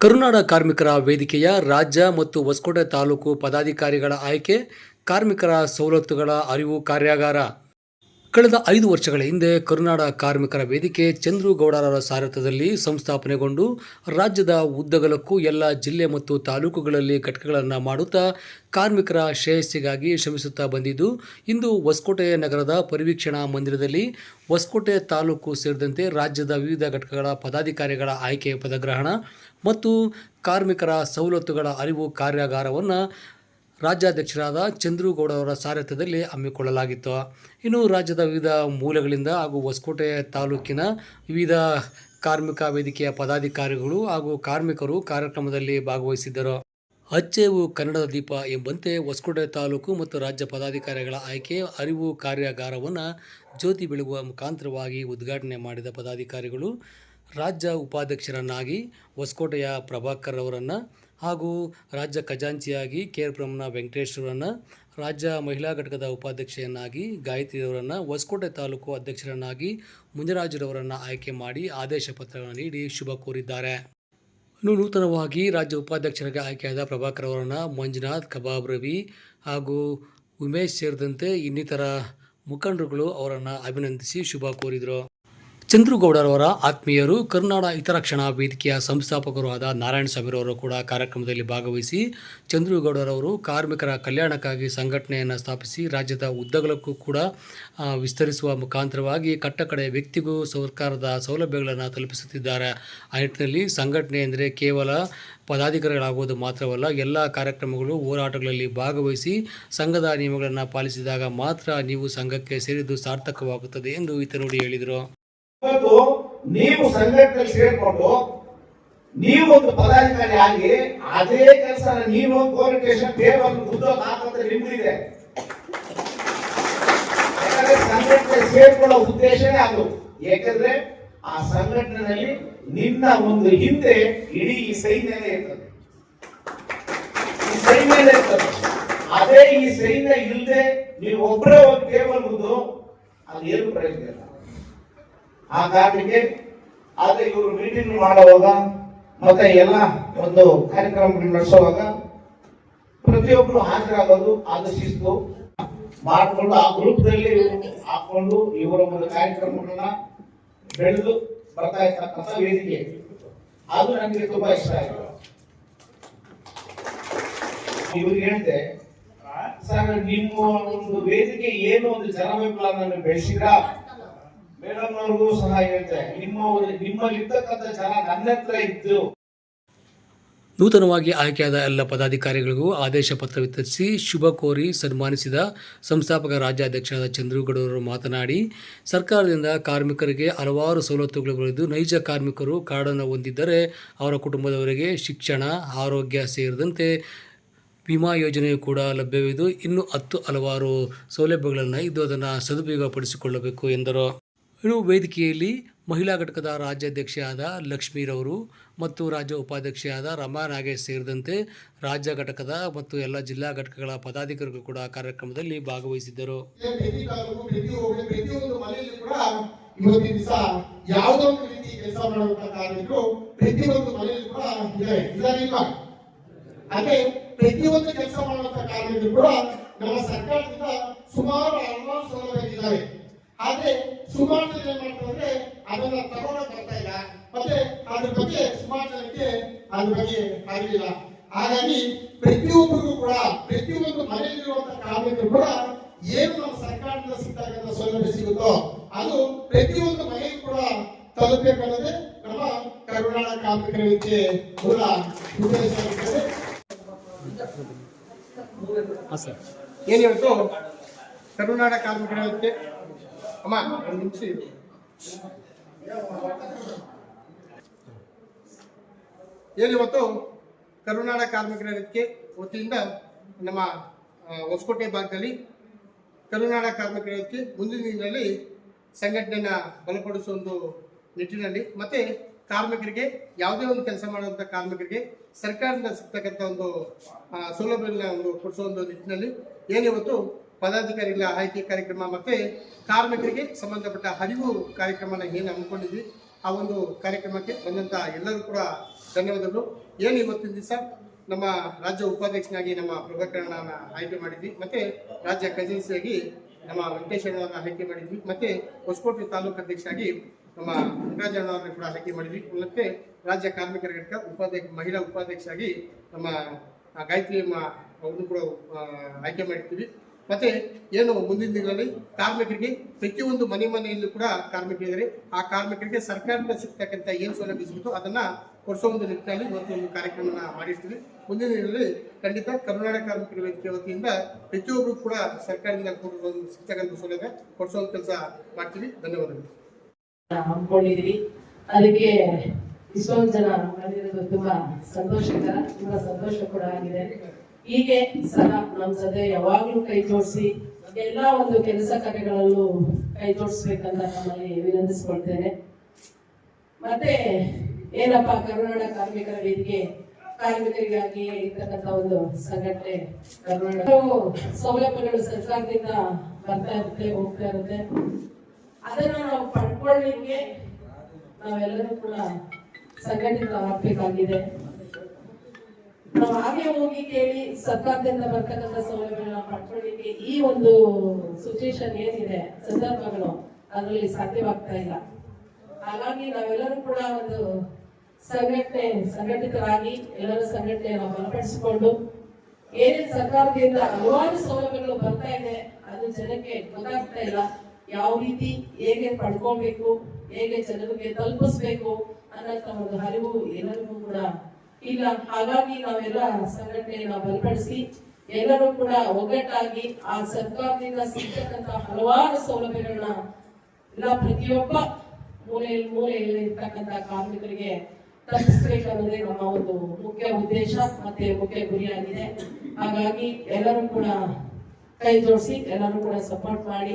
ಕರುನಾಡ ಕಾರ್ಮಿಕರ ವೇದಿಕೆಯ ರಾಜ್ಯ ಮತ್ತು ಹೊಸಕೋಟೆ ತಾಲೂಕು ಪದಾಧಿಕಾರಿಗಳ ಆಯ್ಕೆ ಕಾರ್ಮಿಕರ ಸವಲತ್ತುಗಳ ಅರಿವು ಕಾರ್ಯಾಗಾರ. ಕಳೆದ ಐದು ವರ್ಷಗಳ ಹಿಂದೆ ಕರುನಾಡ ಕಾರ್ಮಿಕರ ವೇದಿಕೆ ಚಂದ್ರುಗೌಡರ ಸಾರಥ್ಯದಲ್ಲಿ ಸಂಸ್ಥಾಪನೆಗೊಂಡು ರಾಜ್ಯದ ಉದ್ದಗಲಕ್ಕೂ ಎಲ್ಲ ಜಿಲ್ಲೆ ಮತ್ತು ತಾಲೂಕುಗಳಲ್ಲಿ ಘಟಕಗಳನ್ನು ಮಾಡುತ್ತಾ ಕಾರ್ಮಿಕರ ಶ್ರೇಯಸ್ಸಿಗಾಗಿ ಶ್ರಮಿಸುತ್ತಾ ಬಂದಿದ್ದು, ಇಂದು ಹೊಸಕೋಟೆ ನಗರದ ಪರಿವೀಕ್ಷಣಾ ಮಂದಿರದಲ್ಲಿ ಹೊಸಕೋಟೆ ತಾಲೂಕು ಸೇರಿದಂತೆ ರಾಜ್ಯದ ವಿವಿಧ ಘಟಕಗಳ ಪದಾಧಿಕಾರಿಗಳ ಆಯ್ಕೆ ಪದಗ್ರಹಣ ಮತ್ತು ಕಾರ್ಮಿಕರ ಸವಲತ್ತುಗಳ ಅರಿವು ಕಾರ್ಯಾಗಾರವನ್ನು ರಾಜ್ಯಾಧ್ಯಕ್ಷರಾದ ಚಂದ್ರುಗೌಡ ಅವರ ಸಾರಥ್ಯದಲ್ಲಿ ಹಮ್ಮಿಕೊಳ್ಳಲಾಗಿತ್ತು. ಇನ್ನು ರಾಜ್ಯದ ವಿವಿಧ ಮೂಲಗಳಿಂದ ಹಾಗೂ ಹೊಸಕೋಟೆ ತಾಲೂಕಿನ ವಿವಿಧ ಕಾರ್ಮಿಕ ವೇದಿಕೆಯ ಪದಾಧಿಕಾರಿಗಳು ಹಾಗೂ ಕಾರ್ಮಿಕರು ಕಾರ್ಯಕ್ರಮದಲ್ಲಿ ಭಾಗವಹಿಸಿದ್ದರು. ಅಚ್ಚೇವು ಕನ್ನಡದ ದೀಪ ಎಂಬಂತೆ ಹೊಸಕೋಟೆ ತಾಲೂಕು ಮತ್ತು ರಾಜ್ಯ ಪದಾಧಿಕಾರಿಗಳ ಆಯ್ಕೆ, ಅರಿವು, ಕಾರ್ಯಾಗಾರವನ್ನು ಜ್ಯೋತಿ ಬೆಳಗುವ ಮುಖಾಂತರವಾಗಿ ಉದ್ಘಾಟನೆ ಮಾಡಿದ ಪದಾಧಿಕಾರಿಗಳು ರಾಜ್ಯ ಉಪಾಧ್ಯಕ್ಷರನ್ನಾಗಿ ಹೊಸಕೋಟೆಯ ಪ್ರಭಾಕರ್ ಅವರನ್ನು ಹಾಗೂ ರಾಜ್ಯ ಖಜಾಂಚಿಯಾಗಿ ಕೇರ್ಪುರಂನ ವೆಂಕಟೇಶ್ವರನ್ನು ರಾಜ್ಯ ಮಹಿಳಾ ಘಟಕದ ಉಪಾಧ್ಯಕ್ಷೆಯನ್ನಾಗಿ ಗಾಯತ್ರಿ ಅವರನ್ನು ಹೊಸಕೋಟೆ ತಾಲೂಕು ಅಧ್ಯಕ್ಷರನ್ನಾಗಿ ಮುಂಜರಾಜರವರನ್ನು ಆಯ್ಕೆ ಮಾಡಿ ಆದೇಶ ಪತ್ರಗಳನ್ನು ನೀಡಿ ಶುಭ ಕೋರಿದ್ದಾರೆ. ನೂತನವಾಗಿ ರಾಜ್ಯ ಉಪಾಧ್ಯಕ್ಷರಿಗೆ ಆಯ್ಕೆಯಾದ ಪ್ರಭಾಕರ್ ಅವರನ್ನು ಮಂಜುನಾಥ್, ಕಬಾಬ್ ರವಿ ಹಾಗೂ ಉಮೇಶ್ ಸೇರಿದಂತೆ ಇನ್ನಿತರ ಮುಖಂಡರುಗಳು ಅವರನ್ನು ಅಭಿನಂದಿಸಿ ಶುಭ ಕೋರಿದರು. ಚಂದ್ರುಗೌಡರವರ ಆತ್ಮೀಯರು ಕರುನಾಡ ಹಿತರಕ್ಷಣಾ ವೇದಿಕೆಯ ಸಂಸ್ಥಾಪಕರು ಆದ ನಾರಾಯಣ ಸ್ವಾಮಿರವರು ಕೂಡ ಕಾರ್ಯಕ್ರಮದಲ್ಲಿ ಭಾಗವಹಿಸಿ ಚಂದ್ರುಗೌಡರವರು ಕಾರ್ಮಿಕರ ಕಲ್ಯಾಣಕ್ಕಾಗಿ ಸಂಘಟನೆಯನ್ನು ಸ್ಥಾಪಿಸಿ ರಾಜ್ಯದ ಉದ್ದಗಲಕ್ಕೂ ಕೂಡ ವಿಸ್ತರಿಸುವ ಮುಖಾಂತರವಾಗಿ ಕಟ್ಟಕಡೆ ವ್ಯಕ್ತಿಗೂ ಸರ್ಕಾರದ ಸೌಲಭ್ಯಗಳನ್ನು ತಲುಪಿಸುತ್ತಿದ್ದಾರೆ. ಆ ನಿಟ್ಟಿನಲ್ಲಿ ಸಂಘಟನೆ ಎಂದರೆ ಕೇವಲ ಪದಾಧಿಕಾರಿಗಳಾಗುವುದು ಮಾತ್ರವಲ್ಲ, ಎಲ್ಲ ಕಾರ್ಯಕ್ರಮಗಳು, ಹೋರಾಟಗಳಲ್ಲಿ ಭಾಗವಹಿಸಿ ಸಂಘದ ನಿಯಮಗಳನ್ನು ಪಾಲಿಸಿದಾಗ ಮಾತ್ರ ನೀವು ಸಂಘಕ್ಕೆ ಸೇರಿದ್ದು ಸಾರ್ಥಕವಾಗುತ್ತದೆ ಎಂದು ಈತ ಹೇಳಿದರು. ಇವತ್ತು ನೀವು ಸಂಘಟನೆಯಲ್ಲಿ ಸೇರ್ಕೊಂಡು ನೀವು ಒಂದು ಪದಾಧಿಕಾರಿ ಆಗಿ ಅದೇ ಕೆಲಸ ನೀವು ಕೋರಿಟೇಷನ್ ಪೇಪರ್ ಉದ್ಯೋಗ ಹಾಕಂತ ನಿಮ್ಗಿದೆ ಯಾಕಂದ್ರೆ ಸಂಘಟನೆ ಸೇರ್ಕೊಳ್ಳೋ ಉದ್ದೇಶನೇ ಅದು. ಏಕೆಂದ್ರೆ ಆ ಸಂಘಟನೆಯಲ್ಲಿ ನಿನ್ನ ಒಂದು ಹಿಂದೆ ಇಡೀ ಈ ಸೈನ್ಯನೇ ಇರ್ತದೆ. ಈ ಸೈನ್ಯನೇ ಇರ್ತದೆ. ಅದೇ ಈ ಸೈನ್ಯ ಇಲ್ಲದೆ ನೀವು ಒಬ್ಬರೇ ಒಂದು ಟೇಬಲ್ ಅದು ಏನು ಪ್ರಯೋಜನ ಇಲ್ಲ. ಆ ಕಾರಣಕ್ಕೆ ಆದ್ರೆ ಇವರು ಮೀಟಿಂಗ್ ಮಾಡುವಾಗ ಮತ್ತೆ ಎಲ್ಲ ಒಂದು ಕಾರ್ಯಕ್ರಮಗಳು ನಡೆಸುವಾಗ ಪ್ರತಿಯೊಬ್ಬರು ಹಾಜರಾಗೋದು ಅದು ಶಿಸ್ತು ಮಾಡಿಕೊಂಡು ಆ ಗ್ರೂಪ್ದಲ್ಲಿ ಹಾಕೊಂಡು ಇವರ ಒಂದು ಕಾರ್ಯಕ್ರಮಗಳನ್ನ ಬೆಳೆದು ಬರ್ತಾ ಇರ್ತಕ್ಕಂಥ ವೇದಿಕೆ. ಅದು ನನಗೆ ತುಂಬಾ ಇಷ್ಟ ಆಯ್ತು. ಇವ್ರಿಗೆ ಹೇಳಿದೆ, ಸರ್, ನಿಮ್ಮ ಒಂದು ವೇದಿಕೆ ಏನು ಒಂದು ಜನಬೆಂಬಲವನ್ನು ಬೆಳೆಸಿದ್ರ? ಮೇಡಮ್ ಅವ್ರಿಗೂ ಸಹ ಹೇಳ್ತೆ ನಿಮ್ಮ ನಿಮ್ಮಲ್ಲಿರ್ತಕ್ಕಂಥ ಜನ ನನ್ನ ಹತ್ರ ಇದ್ದು ನೂತನವಾಗಿ ಆಯ್ಕೆಯಾದ ಎಲ್ಲ ಪದಾಧಿಕಾರಿಗಳಿಗೂ ಆದೇಶ ಪತ್ರ ವಿತರಿಸಿ ಶುಭ ಕೋರಿ ಸನ್ಮಾನಿಸಿದ ಸಂಸ್ಥಾಪಕ ರಾಜ್ಯಾಧ್ಯಕ್ಷರಾದ ಚಂದ್ರಗೌಡರು ಮಾತನಾಡಿ, ಸರ್ಕಾರದಿಂದ ಕಾರ್ಮಿಕರಿಗೆ ಹಲವಾರು ಸವಲತ್ತುಗಳು ಬರೆದು ನೈಜ ಕಾರ್ಮಿಕರು ಕಾರ್ಡನ್ನು ಹೊಂದಿದ್ದರೆ ಅವರ ಕುಟುಂಬದವರಿಗೆ ಶಿಕ್ಷಣ, ಆರೋಗ್ಯ ಸೇರಿದಂತೆ ವಿಮಾ ಯೋಜನೆಯು ಕೂಡ ಲಭ್ಯವಿದ್ದು, ಇನ್ನು ಹತ್ತು ಹಲವಾರು ಸೌಲಭ್ಯಗಳನ್ನು ಇದ್ದು ಅದನ್ನು ಸದುಪಯೋಗಪಡಿಸಿಕೊಳ್ಳಬೇಕು ಎಂದರು. ಇನ್ನು ವೇದಿಕೆಯಲ್ಲಿ ಮಹಿಳಾ ಘಟಕದ ರಾಜ್ಯಾಧ್ಯಕ್ಷೆಯಾದ ಲಕ್ಷ್ಮೀರವರು ಮತ್ತು ರಾಜ್ಯ ಉಪಾಧ್ಯಕ್ಷೆಯಾದ ರಮಾ ನಾಗೇಶ್ ಸೇರಿದಂತೆ ರಾಜ್ಯ ಘಟಕದ ಮತ್ತು ಎಲ್ಲ ಜಿಲ್ಲಾ ಘಟಕಗಳ ಪದಾಧಿಕಾರಿಗಳು ಕೂಡ ಕಾರ್ಯಕ್ರಮದಲ್ಲಿ ಭಾಗವಹಿಸಿದ್ದರು. ಪ್ರತಿಯೊಂದು ಕೆಲಸ ಕೂಡ ನಮ್ಮ ಸರ್ಕಾರದಿಂದ ಸುಮಾರು ಆದ್ರೆ ಜನ ಮಾಡ್ತಾರೆ, ಅದನ್ನ ತಗೊಳಕ್ ಬರ್ತಾ ಇಲ್ಲ. ಮತ್ತೆ ಅದ್ರ ಬಗ್ಗೆ ಸುಮಾರು ಜನಕ್ಕೆ ಅದ್ರ ಬಗ್ಗೆ ಆಗಲಿಲ್ಲ ಹಾಗಾಗಿ ಪ್ರತಿಯೊಬ್ಬರಿಗೂ ಕೂಡ ಪ್ರತಿಯೊಂದು ಮನೆಯಲ್ಲಿರುವಂತಹ ಕಾರ್ಮಿಕರು ಕೂಡ ಏನು ನಮ್ಮ ಸರ್ಕಾರದಿಂದ ಸಿಗ್ತಕ್ಕಂಥ ಸೌಲಭ್ಯ ಸಿಗುತ್ತೋ, ಅದು ಪ್ರತಿಯೊಂದು ಮನೆಗೂ ಕೂಡ ತಲುಪಬೇಕನ್ನೋದೇ ನಮ್ಮ ಕರುನಾಡ ಕಾರ್ಮಿಕರ ವೇದಿಕೆ ಮೂಲ ಸರ್. ಏನ್ ಹೇಳ್ತು? ಕರುನಾಡ ಕಾರ್ಮಿಕರ ಅಮ್ಮ ಒಂದು. ಏನಿವತ್ತು ಕರುನಾಡ ಕಾರ್ಮಿಕರ ವೇದಿಕೆ ವತಿಯಿಂದ ನಮ್ಮ ಹೊಸಕೋಟೆ ಭಾಗದಲ್ಲಿ ಕರುನಾಡ ಕಾರ್ಮಿಕರ ವೇದಿಕೆ ಮುಂದಿನ ದಿನದಲ್ಲಿ ಸಂಘಟನೆಯನ್ನ ಬಲಪಡಿಸುವ ಒಂದು ನಿಟ್ಟಿನಲ್ಲಿ ಮತ್ತೆ ಕಾರ್ಮಿಕರಿಗೆ ಯಾವುದೇ ಒಂದು ಕೆಲಸ ಮಾಡುವಂಥ ಕಾರ್ಮಿಕರಿಗೆ ಸರ್ಕಾರದಿಂದ ಸಿಗ್ತಕ್ಕಂಥ ಒಂದು ಸೌಲಭ್ಯಗಳನ್ನ ಒಂದು ಕೊಡಿಸುವ ಒಂದು ನಿಟ್ಟಿನಲ್ಲಿ ಏನಿವತ್ತು ಪದಾಧಿಕಾರಿಗಳ ಆಯ್ಕೆ ಕಾರ್ಯಕ್ರಮ ಮತ್ತೆ ಕಾರ್ಮಿಕರಿಗೆ ಸಂಬಂಧಪಟ್ಟ ಅರಿವು ಕಾರ್ಯಕ್ರಮನ ಏನು ಹಮ್ಮಿಕೊಂಡಿದ್ವಿ, ಆ ಒಂದು ಕಾರ್ಯಕ್ರಮಕ್ಕೆ ಬಂದಂತ ಎಲ್ಲರೂ ಕೂಡ ಧನ್ಯವಾದಗಳು. ಏನು ಇವತ್ತಿನ ದಿವಸ ನಮ್ಮ ರಾಜ್ಯ ಉಪಾಧ್ಯಕ್ಷನಾಗಿ ನಮ್ಮ ಪ್ರಭಾಕರಣ್ಣನ ಆಯ್ಕೆ ಮಾಡಿದ್ವಿ, ಮತ್ತೆ ರಾಜ್ಯ ಖಜಾನ್ಸಿಯಾಗಿ ನಮ್ಮ ವೆಂಕಟೇಶ್ವರನ ಆಯ್ಕೆ ಮಾಡಿದ್ವಿ, ಮತ್ತೆ ಹೊಸಕೋಟೆ ತಾಲೂಕು ಅಧ್ಯಕ್ಷರಾಗಿ ನಮ್ಮ ರಂಗರಾಜಣ್ಣವ್ರನ್ನ ಕೂಡ ಆಯ್ಕೆ ಮಾಡಿದ್ವಿ, ಮತ್ತೆ ರಾಜ್ಯ ಕಾರ್ಮಿಕರ ಘಟಕ ಉಪಾಧ್ಯಕ್ಷ, ಮಹಿಳಾ ಉಪಾಧ್ಯಕ್ಷರಾಗಿ ನಮ್ಮ ಗಾಯತ್ರಿ ಅಮ್ಮ ಕೂಡ ಆಯ್ಕೆ ಮಾಡಿರ್ತೀವಿ. ಮತ್ತೆ ಏನು ಮುಂದಿನ ದಿನಗಳಲ್ಲಿ ಕಾರ್ಮಿಕರಿಗೆ ಪ್ರತಿಯೊಂದು ಮನೆ ಮನೆಯಲ್ಲೂ ಕೂಡ ಕಾರ್ಮಿಕರಿದ್ದಾರೆ. ಆ ಕಾರ್ಮಿಕರಿಗೆ ಸರ್ಕಾರದಿಂದ ಸಿಗ್ತಕ್ಕಂಥ ಏನು ಸೌಲಭ್ಯ ಸಿಗುತ್ತೋ ಅದನ್ನ ಕೊಡಿಸೋ ಒಂದು ನಿಟ್ಟಿನಲ್ಲಿ ಇವತ್ತು ಒಂದು ಕಾರ್ಯಕ್ರಮನ ಮಾಡಿರ್ತೀವಿ. ಮುಂದಿನ ದಿನಗಳಲ್ಲಿ ಖಂಡಿತ ಕರ್ನಾಟಕ ಕಾರ್ಮಿಕರ ವ್ಯಕ್ತಿಯ ವತಿಯಿಂದ ಪ್ರತಿಯೊಬ್ಬರು ಕೂಡ ಸರ್ಕಾರದಿಂದ ಸಿಗ್ತಕ್ಕಂಥ ಸೌಲಭ್ಯ ಕೊಡಿಸೋ ಕೆಲಸ ಮಾಡ್ತೀವಿ. ಧನ್ಯವಾದಗಳು. ಹಮ್ಮಿಕೊಂಡಿದ್ದೀವಿ ಅದಕ್ಕೆ ಇಷ್ಟೊಂದು ಜನ ಬಂದಿರೋದು ತುಂಬಾ ಸಂತೋಷಕರ, ತುಂಬಾ ಸಂತೋಷ ಕೂಡ ಆಗಿದೆ. ಹೀಗೆ ಸದಾ ನಮ್ಮ ಜೊತೆ ಯಾವಾಗ್ಲೂ ಕೈ ಜೋಡಿಸಿ ಎಲ್ಲ ಒಂದು ಕೆಲಸ ಕಾರ್ಯಗಳಲ್ಲೂ ಕೈ ಜೋಡಿಸ್ಬೇಕಂತ ನಮ್ಮಲ್ಲಿ ವಿನಂತಿಸ್ಕೊಳ್ತೇನೆ. ಮತ್ತೆ ಏನಪ್ಪಾ ಕರ್ನಾಟಕ ಕಾರ್ಮಿಕರ ವೇದಿಕೆ? ಕಾರ್ಮಿಕರಿಗಾಗಿ ಇರ್ತಕ್ಕಂಥ ಒಂದು ಸಂಘಟನೆ ಕರ್ನಾಟಕ ಸೌಲಭ್ಯಗಳು ಸರ್ಕಾರದಿಂದ ಬರ್ತಾ ಇರುತ್ತೆ, ಹೋಗ್ತಾ ಇರುತ್ತೆ. ಅದನ್ನ ನಾವು ಪಡ್ಕೊಳ್ಳಿಕ್ಕೆ ನಾವೆಲ್ಲರೂ ಕೂಡ ಸಂಘಟಿತ ಆಗ್ಬೇಕಾಗಿದೆ. ನಾವು ಹಾಗೆ ಹೋಗಿ ಕೇಳಿ ಸರ್ಕಾರದಿಂದ ಬರ್ತಕ್ಕಂಥ ಸೌಲಭ್ಯಗಳನ್ನ ಪಡ್ಕೊಳ್ಳಿಕ್ಕೆ ಈ ಒಂದು ಸಿಚುಯೇಷನ್ ಏನಿದೆ, ಸಂದರ್ಭಗಳು ಅದರಲ್ಲಿ ಸಾಧ್ಯವಾಗ್ತಾ ಇಲ್ಲ. ಹಾಗಾಗಿ ನಾವೆಲ್ಲರೂ ಕೂಡ ಒಂದು ಸಂಘಟನೆ, ಸಂಘಟಿತರಾಗಿ ಎಲ್ಲರೂ ಸಂಘಟನೆಯನ್ನು ಬಲಪಡಿಸಿಕೊಂಡು ಏನೇನು ಸರ್ಕಾರದಿಂದ ಹಲವಾರು ಸೌಲಭ್ಯಗಳು ಬರ್ತಾ ಇದೆ, ಅದು ಜನಕ್ಕೆ ಗೊತ್ತಾಗ್ತಾ ಇಲ್ಲ. ಯಾವ ರೀತಿ, ಹೇಗೆ ಪಡ್ಕೊಬೇಕು ಹೇಗೆ ಜನರಿಗೆ ತಲುಪಿಸ್ಬೇಕು ಅನ್ನೋ ಒಂದು ಹರಿವು ಎಲ್ಲರಿಗೂ ಕೂಡ ಇಲ್ಲ, ಹಾಗಾಗಿ ನಾವೆಲ್ಲ ಸಂಘಟನೆಯನ್ನ ಬಲಪಡಿಸಿ ಎಲ್ಲರೂ ಕೂಡ ಒಗ್ಗಟ್ಟಾಗಿ ಆ ಸರ್ಕಾರದಿಂದ ಸಿಗ್ತಕ್ಕಂತ ಹಲವಾರು ಸೌಲಭ್ಯಗಳನ್ನ ಎಲ್ಲ ಪ್ರತಿಯೊಬ್ಬ ಮೂಲೆಯಲ್ಲಿ ಮೂಲೆಯಲ್ಲಿ ಇರ್ತಕ್ಕಂತ ಕಾರ್ಮಿಕರಿಗೆ ತಲುಪಿಸ್ಬೇಕನ್ನೋದೇ ನಮ್ಮ ಒಂದು ಮುಖ್ಯ ಉದ್ದೇಶ ಮತ್ತೆ ಮುಖ್ಯ ಗುರಿಯಾಗಿದೆ. ಹಾಗಾಗಿ ಎಲ್ಲರೂ ಕೂಡ ಕೈ ಜೋಡಿಸಿ ಎಲ್ಲರೂ ಕೂಡ ಸಪೋರ್ಟ್ ಮಾಡಿ